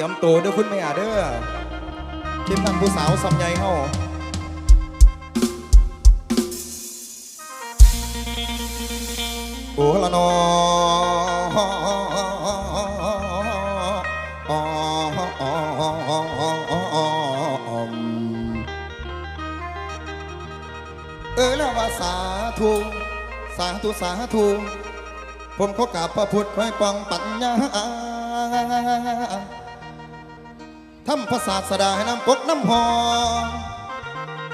รียมตัวเด้อคุณแม่เด้อทีมงานผู้สาวสำใหญ่เฮาโอ้ละนอเออแล้วว่าสาธุสาธุสาธุผมขอกราบพระพุทธคอยปองปัญญา ทำพระศาสดาให้น้ำกน้ำหอม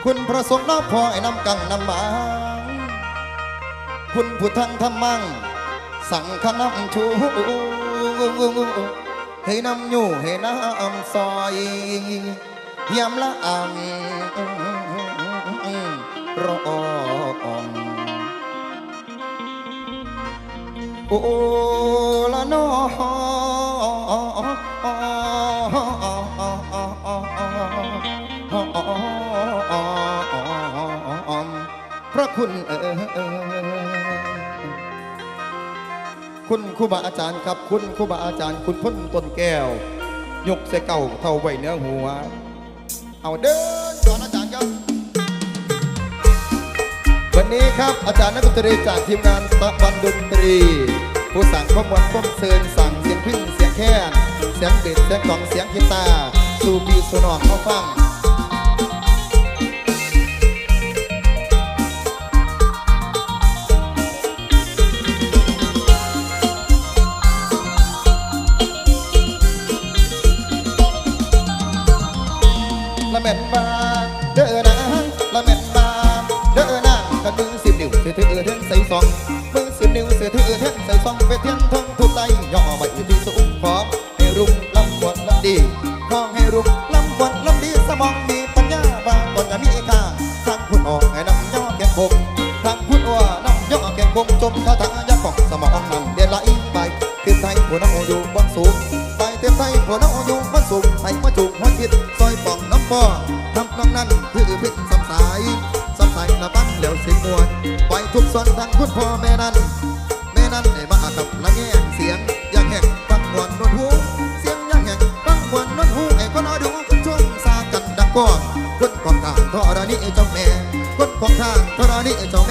คุณพระสงฆ์น้ำพอให้นำกังน้ำหมาคุณผู้ทังทำมั่งสั่งขนำชูให้น้ำอยู่ให้น้ำซอยเยี่ยมละอังรอโอละนอ คุณเออคุณครูบาอาจารย์ครับ คุณครูบาอาจารย์ คุณพ้นต้นแก้ว ยกเสเก่าเท่าไว้เนื้อหัว เอาเดินก่อนอาจารย์ครับ วันนี้ครับอาจารย์นักดนตรีจากทีมงานสะบันดนตรี ผู้สั่งข้อมูลข้อมเซินสั่งเสียงพึ่งเสียงแค้นเสียงเบสเสียงกลองเสียงกีตาร์สู่บีสนองเข้าฟัง แม่นบาเด้อนะละแม่นบาเด้อนะกระดึงสิบนิ้วเสือถือเทิงใส่ซองมือสิบนิ้วเสือถือเทิงใส่ซองไปเทียนทองทุกไตย่อใบที่สูงพร้อมให้รุ่งลำบวนลำดีขอให้รุ่งลำบวนลำดีสมองมีปัญญาบางก่อนจะมีค่าทางพุ่นออกให้นำย่อแก่คงทางพุ่นว่านำย่อแก่คงจมคาถายาของสมองนั่งเดียนไหลไปคือไทยผู้น้องอยู่บนสูงไปเต็มไทยผัวน้องอยู่ ส่วนทางคุณพ่อแม่นั้น แม่นั้นได้มากับละแง่เสียงอยากแหกฟังมวนนวลหูเสียงอยากแหกฟังมวนนวลหูไอ้คนอดูคนช่วงซากันดังก้องคนของทางทรณีเจ้าแม่คนของทางทรณีเจ้า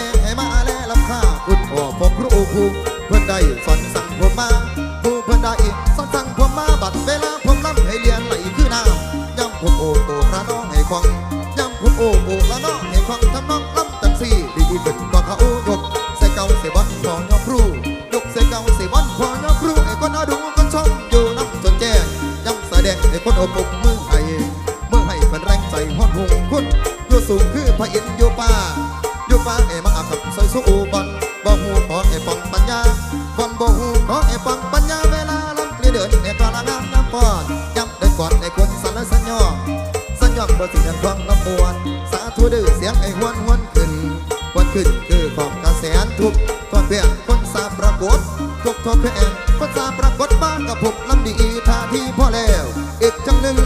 ของกระแสนทุกทอดเพียงคนสาปรากฏทุกทอดเพียงคนสาปรากฏบ้านกับผมลำดีท่าที่พ่อแล้วอีกจังหนึ่ง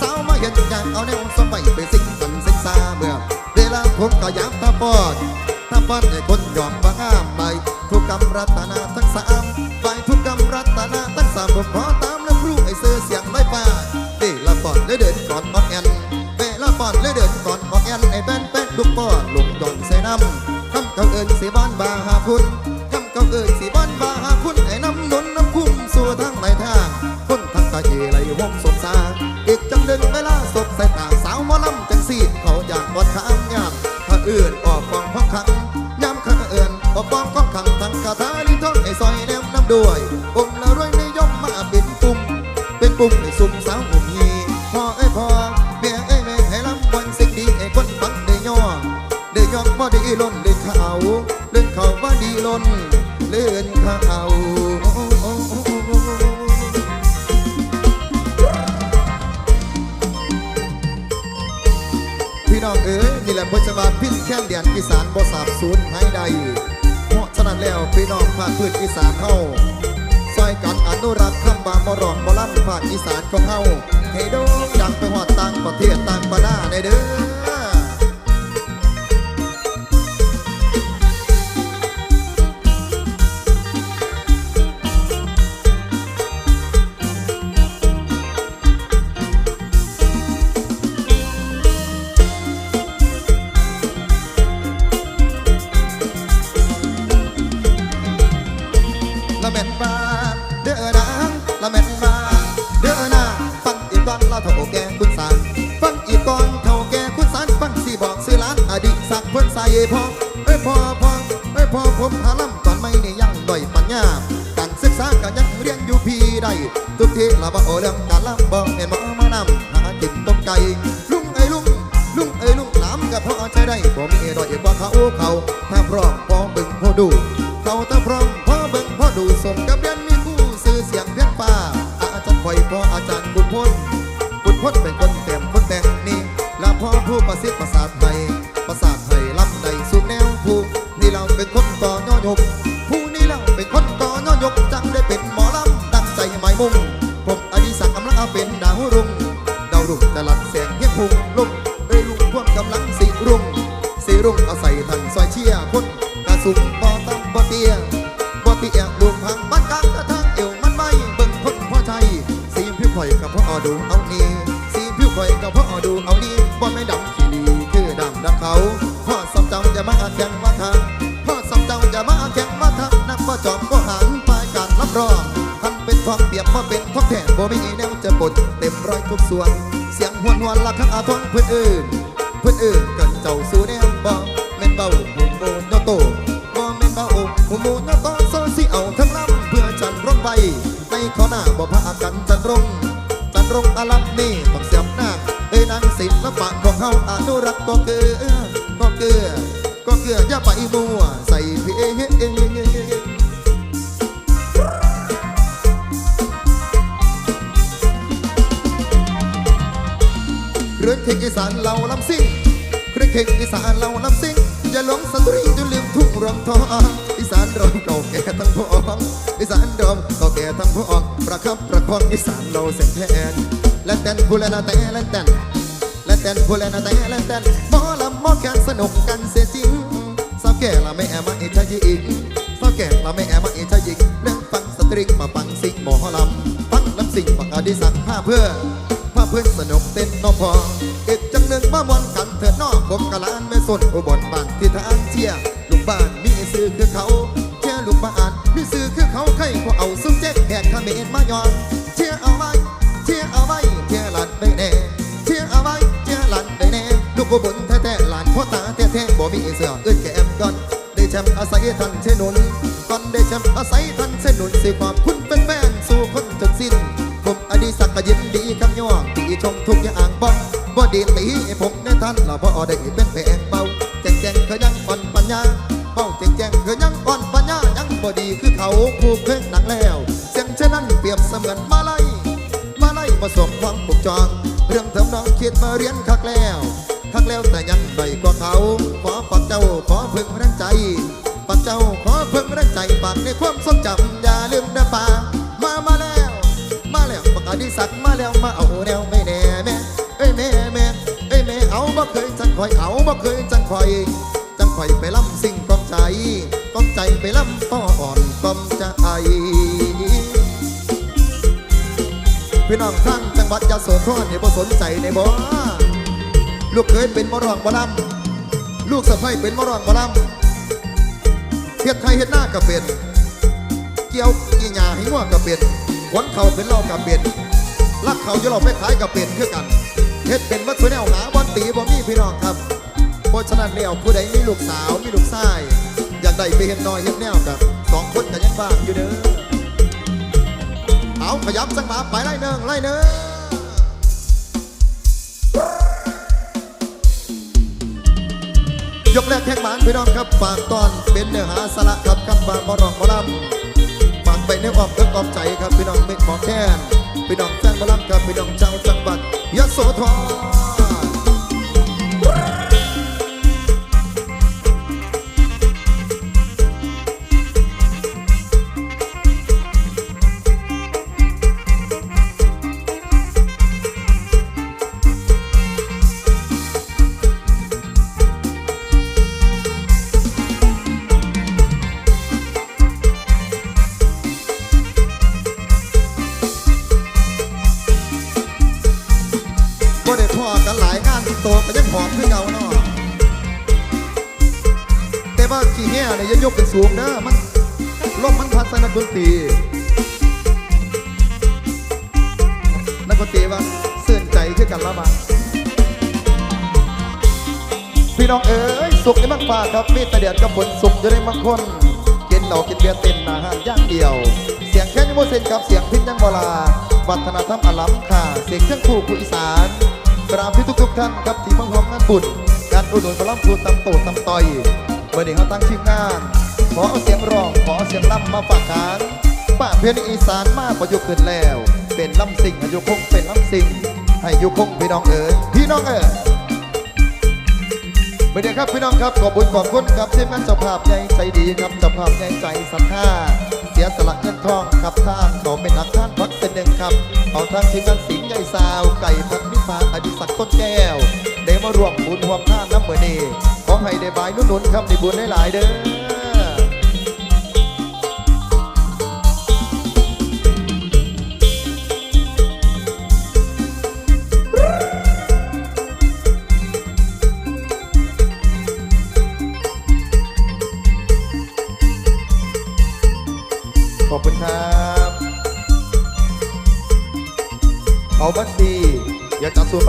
สาวมาเห็นอยากเอาแนวสมัยไปสิ่งกันสิ่งซาเมื่อเวลาผมก็ย้ำตาปอดตาปอดให้คนยอมว่างามไปทุกกรรมรัตนาทั้งสามไปทุกกรรมรัตนาทั้งสามผมขอตามแล้วครูไอ้เสือเสียงไม่ป่าเอ้ละปอดเลยเดินก่อนออกแอนเอ้ละปอดเลยเดินก่อนออกแอนไอ้แป้นแป้นทุกปอดลงย่อนใส่น้ำ เก่าเอิญสีบ้านบาหาคุณคำเก่าเอิญสีบ้านบาหาคุณไอ้น้ำนนน้ำคุ้มสู่ทางไหนทางคนทางตาเยไหลห้องสมสารอีกจังหนึ่งเวลาศพใส่ตาสาวมอลำจังสีเขาอยากบอดขามยามถ้าเอื่นออกฟองพ้องขังยามข้าเอื่นออกฟองพ้องขังทั้งคาถาลิ้นท้องไอ้ซอยแนมน้ำด้วยอมละรวยนิยมมาเป็นปุ่มเป็นปุ่มในสุ่มสาวผมยีพ่อเอ้พ่อเมียเอ้ยแม่ให้ลำวันสิ่งดีไอ้คนฟังได้ย่อได้ย่องว่าดีล้นเล่ นข่าเล่นข่าว่าดีล้นเลื่อนเข่าพี่น้องเอ๋ยนี่แหละพจมานพิษแค่นเดียนอีสานบ่สาบสูญหายใดเพราะฉะนั้นแล้วพี่น้องภาคพื้นอีสานเฮาซอยกันอนุรักษ์คำบามรองมอล่ำภาคอีสานของเฮาให้โด่งดังไปหอดต่างประเทศต่างประดาในเด้อ ฟังสีบอกสี่ล้านอดีตสักเพิ่นใส่พอเอ้ยพอพอเอ้ยพอผมหาลำตอนไม่นี่ยังด้อยปัญญาการศึกษาก็ยังเรียนอยู่พี่ไดทุกทีละบ่โอเรื่องการลำบอกเห็นบ่มานำหาจิตต้มไก่ลุงไอ้ลุงลุงไอ้ลุงน้ำกับพ่อใจได้บ่มีดอยกว่าเขาเขาถ้าพร้อมพอบึงพอดู ประสิประสาทไทยประสาทไทยลำใดสุดแนวผู้นี่เราเป็นคนต่อย่อยกผู้นี่เราเป็นคนต่อย่อยกจังได้เป็นหมอลำตั้งใจหมายมุ่งผมอดีศักดิ์กำลังเอาเป็นดาวรุ่งดาวรุ่งตลัดแสงเฮียงพุงลุกเอ้ยลุงพวกกำลังสีรุ่งสีรุ่งเอาใส่ทันซอยเชียคนกระสุมบ่ตั้งบ่เตี้ยบ่เตี้ยลุงพังบ้านกลางกระทางเอวมันไม่เบิ่งคนพ่อใจสีผิวข่อยกับพ่อดูเอานี่สีผิวข่อยกับพ่อดู ท่านเป็นทองเปรียบมาเป็นทองแท้บ่มีแนวจะปนเต็มร้อยทุกส่วน เสียงหวนหวนละข้างอาทองเพื่อนอื่นเพื่อนอื่นกันเจ้าสู่แนวบ่แม่นเบาหูโมนโนโตบ่แม่นเบาหูโมนโนโตโซสิเอาทั้งลำเพื่อจันร่องไว้ในขอหน้าบ่พากันจันรงจันรงอาลัมนี่ต้องเสียมหน้าเอ้นางศิลปะของเฮาอนุรักษ์ก็เกือก็เกือก็เกืออย่าไปมัวใส่เพลงเรื่อนเข่งอีสานเราลำซิ่งเครื่อนเข่งอีสานเราลำซิ่งอย่าหลงสตรีจนลืมทุ่งรองทองอีสานเราเก่าแก่ทั้งพองอีสานเดิมเก่าแก่ทั้งพองประคับประคองอีสานเราเสียงแทนและแตนผู้แลนาแต่และแตนและแตนผู้แลนาแต่และแตนหมอลำหมอแคนสนุกกันเสียจริงสาวแก่ละไม่แอมาอิทยิงสาวแก่ละไม่แอมาอิทยิงเรื่องฟังสตริงมาฟังสิงหมอลำฟังลำสิงฟังอดิสักผ้าเพื่อ เพื่อนสนุกเต้นนอพอเอกจังหนึ่งมามวนกันเถิดนอผมกะลานไม่สนอุบลบ้านที่ทางเชียร์ลูกบ้านมีซื้อคือเขาเชียลูกบ้านมีซื้อคือเขาใครก็เอาซุ้มแจ๊กแหกเขมรมายอนเชียเอาไว้เชียเอาไว้เชียหลานได้แน่เชียเอาไว้เชียหลานได้แน่ลูกอุบลแท้ๆหลานพ่อตาแท้ๆบ่มีเสือเอื้อนแก้มก่อนได้แชมป์อาศัยทันเชนุนก่อนได้แชมป์อาศัยทันเชนุนสิความคุณเป็นแฟน ดีตีให้ผมในท่านเราบ่ได้เป็นแพงเบาแจงแจงเคยยังอ่อนปัญญาเบาแจงแจงเคยยังอ่อนปัญญายังบ่ดีคือเขาผู้เคยหนักแล้วเสียงเช่นนั้นเปรียบเสมือนมาไลมาไลยประสบความปกจอง เรื่องเถิมน้องคิดมาเรียนคักแล้วคักแล้วแต่ยังด้อยกว่าเขาขอปักเจ้าขอพึงแรงใจปักเจ้าขอพึงแรงใจปากในความทรงจำอย่าลืมนะป่ามามาแล้ว มาแล้วปากกาดิสักมาแล้วมาเอาแนว คอยเอาบ่เคยจังคอย จังคอยไปล่ำสิ่งกลอมใจกลอมใจไปล่ำต่ออ่อนกลอมใจพี่น้องทั้งจังหวัดยะโสธรเนี่ยบ่สนใจในบ่ลูกเคยเป็นมรองบ่ลำลูกสะใภ้เป็นมรองบ่ลำเฮ็ดไทยเฮ็ดหน้าก็เป็น เกี่ยวกี่หยาให้ง่วงกับเป็ดขนเขาเป็นเหล่ากับเป็ดลักเขาจะหลอกไปขายกับเป็ดคือกัน เฮ็ดเป็นวัตถุแนวหาบอลตีบ่มีพี่น้องครับ เพราะฉะนั้นแล้วผู้ใดมีลูกสาวมีลูกชาย อยากได้ไปเห็นน้อยเห็นแนวกับสองคนกันยังบ้างอยู่เด้อเอาขยับจังหวะไปไล่เนิงไล่เนิงยกแรกแข่งหมานพี่น้องครับฝากตอนเป็นเนื้อหาสาระครับคำบางบอรองบรำฝากไปในอ้อมอกอ้อมใจครับพี่น้องเม็กหมอแคนพี่น้องแฟนบอลลัมครับพี่น้องเจ้าจังหวัด ยโสธร แต่เหี้ยเนี่ยยกเป็นสูงเด้อมันลมมันพัดใส่นักดนตรีนักดนตรีว่าเสื่อนใจคือกันละมาพี่น้องเอ๋ยสุขในมักฟ้าครับมีแต่เดียดกับฝนสุขจะได้มักคนกินเหล้ากินเบียร์เต้นอาหารย่างเดียว เสียงแค่นิโมเซนกับเสียงพินยังบลาวัฒนธรรมอลัมค่ะ เสียงเครื่องคู่ผู้อีสานกราบพี่ทุกทุกๆท่านครับที่มังหอมงานบุญการอุดหนุนพลัมพูตำโตตำต่อย มื่อนี้เขาตั้งทีมงาน ขอเอาเสียงร้องขอเสียงล่ำมาฝากขานป้าเพียนอีสานมาประยุกต์ขึ้นแล้ว เป็นล่ำสิ่งอายุคงเป็นล่ำสิ่งให้อยุคงพี่น้องเอ๋ยพี่น้องเอ๋ยเมื่อเดียวครับพี่น้องครับขอบคุญขอบคุณครับทีมงานเจ้าภาพใหญ่ใจดีครับเจ้าภาพใหญ่ใจศรัทธา สียสละเงินทองขับทางขาเป็นนักท่านพักเป็นหนึ่งครับ เอาทางทีมงานสิงห์ใหญ่สาว ไก่พันนิพาอดิศักดิ์ต้นแก้ว ได้มารวมบุญรวมท่านน้ำเมือนีขอให้ได้บายนุ่นนุนครับในบุญได้หลายๆเด้อ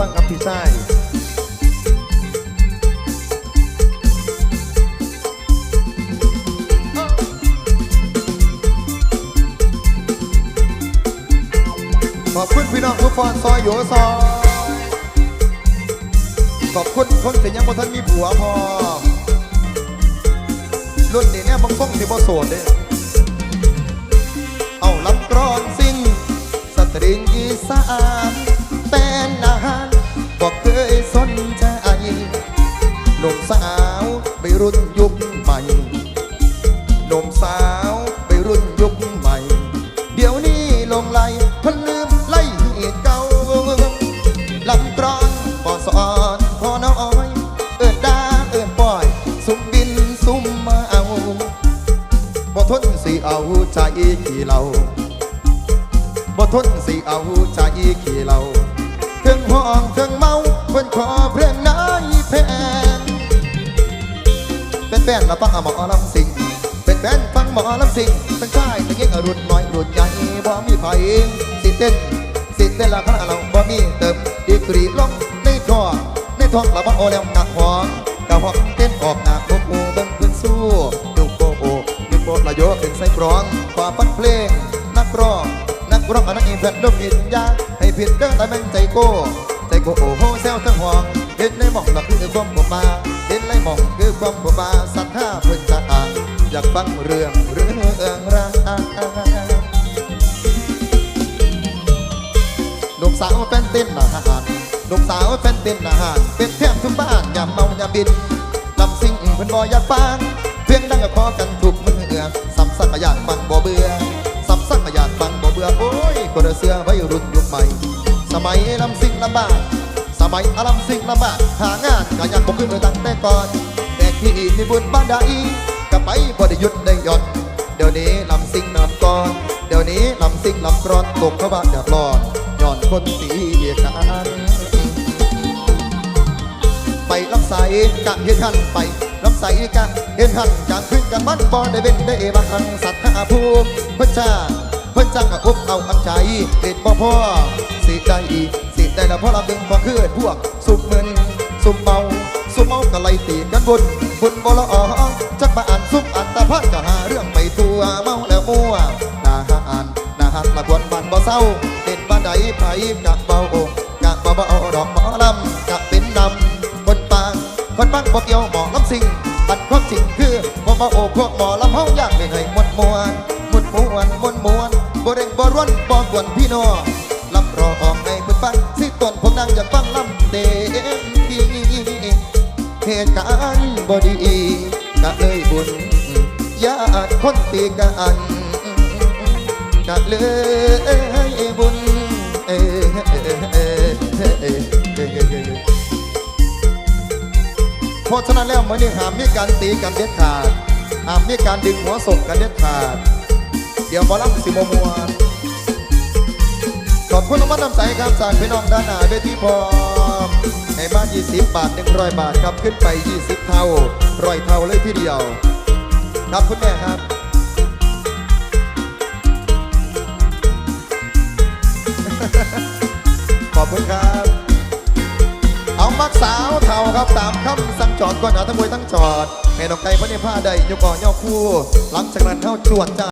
งครับพี่ชายขอบคุณพี่น้องทุกคนซอยโยซอยขอบคุณคนที่ยังบ่ทันมีผัวพอรุ่นนี้เนี่ยบางคนที่บ่โสดเด้เอาลำกรอนสิ่งสตริงอีสานแต่นาน บอกเคยสนใจหนุ่มสาวไปรุ่น ฟนเราฟังหมอลำสิงเป็นแฟนฟังหมอลำสิงเป็นชายตะเกียงรุ่นน้อยรุ่นใหญ่บ่มีไผสิเต้นสิเต้นละคณะเราบ่มีเติมดีกรีลงในท้องในท้องเราบ่โอแล้วหนักหวงกะหองเต้นออกหน้าโอ้โหเบิ่งเพิ่นสู้ดูโกโอนึกโบละโยเป็นไส้กรองฝ่าฟันเพลง นักร้องนักร้องอันนั้นเองเพื่นดมยินยาให้ผิดเด้อแต่แม่งใจโก้ใจโก้โอ้โหแซวทั้งห่วงเห็นในหมองหลักคือความบ่มา เห็นในหม่องคือความบ่มาสัทธาเพิ่นจะอ่าอยากฟังเรื่องเรื่องราวหนุ่มสาวแฟนเต้นอาหารหนุ่มสาวแฟนเต้นอาหาร เป็นแทบทุกบ้านอย่าเมาอย่าบินลำซิ่งเพิ่นบ่อยากฟังเพียงดังก็ขอกันทุกมือสัมสักอยากฟังบ่เบื่อสัมสักอยากฟังบ่เบื่อโอ้ยก็เด้อเสื้อวัยรุ่นยุคใหม่ สมัยลำซิ่งลำบาก สมัยอลำซิ่งลำบากหางานก็ยังบ่ขึ้นเลยตั้งแต่ก่อนแต่ที่มีบุญบ้านใดก็ไปบ่ได้หยุดได้หย่อนเดี๋ยวนี้ลำซิ่งลำก่อนเดี๋ยวนี้ลำซิ่งลำกรอนตกเข้าบ้านเดือดร้อนย้อนคนสีกันไปลำใสกะเห็นหันไปลำใสกะเห็นหันจากขึ้นกันมันบ่ได้เป็นได้บางสัตว์หาภูมิพิ่นจ้าเพิ่นจ้างกะอบเอาอันใจเด็ดบ่พ่อพ้อีกสิได้ ละเพระเราดึงบ่คือพวก สุมมึนสุมเมาสุมเมากะไล่ตีกันบนบุญบ่ละออจักมาอ่านซุมอันตะพันก็หาเรื่องไปตัวเมาแล้วมั่วนาหาอ่านนาหักละควรบันบ่เศร้าเด็ดบ้านใดไผกะเบาอกกะบ่เบาดอกหมอลำกะเป็นดำคนปังคนปังบอกเกี่ยวหมอลำสิงอันความจริงคือบ่มาโอ้พวกหมอลำเฮาอยากเป็นให้มวนมวนมวนมวนมวนมวนบ่เร่งบ่ร้วนบ่กวนพี่น้องลำรอออกในคนฟัง ต้นผมนั่งอยากฟังลำเต็มที่เหตุการณ์บ่ดีก็เลยบุญญาติคนตีกันก็เลยบุญเอเออเออเพราะฉะนั้นแล้วมันนี่ห้ามมีการตีกันเด็ดขาดห้ามมีการดึงหัวศพกันเด็ดขาด เดี๋ยวบอลำสิบมัว คุณรางวัลน้ำใจครับจากพี่น้องด้านหน้าเวทีพร้อมในบ้าน20 บาท 100 บาทครับขึ้นไป 20 เท่าร้อยเท่าเลยทีเดียว ครับคุณแม่ครับขอบคุณครับกสาวเท่าครับตามคำสั่งจอดก่อนหาทั้งมวยทั้งจอดแม่นกไก่พระเนผ้าใดยกก่อนย่อคู่ หลังจากนั้นเข้าจวดจ้า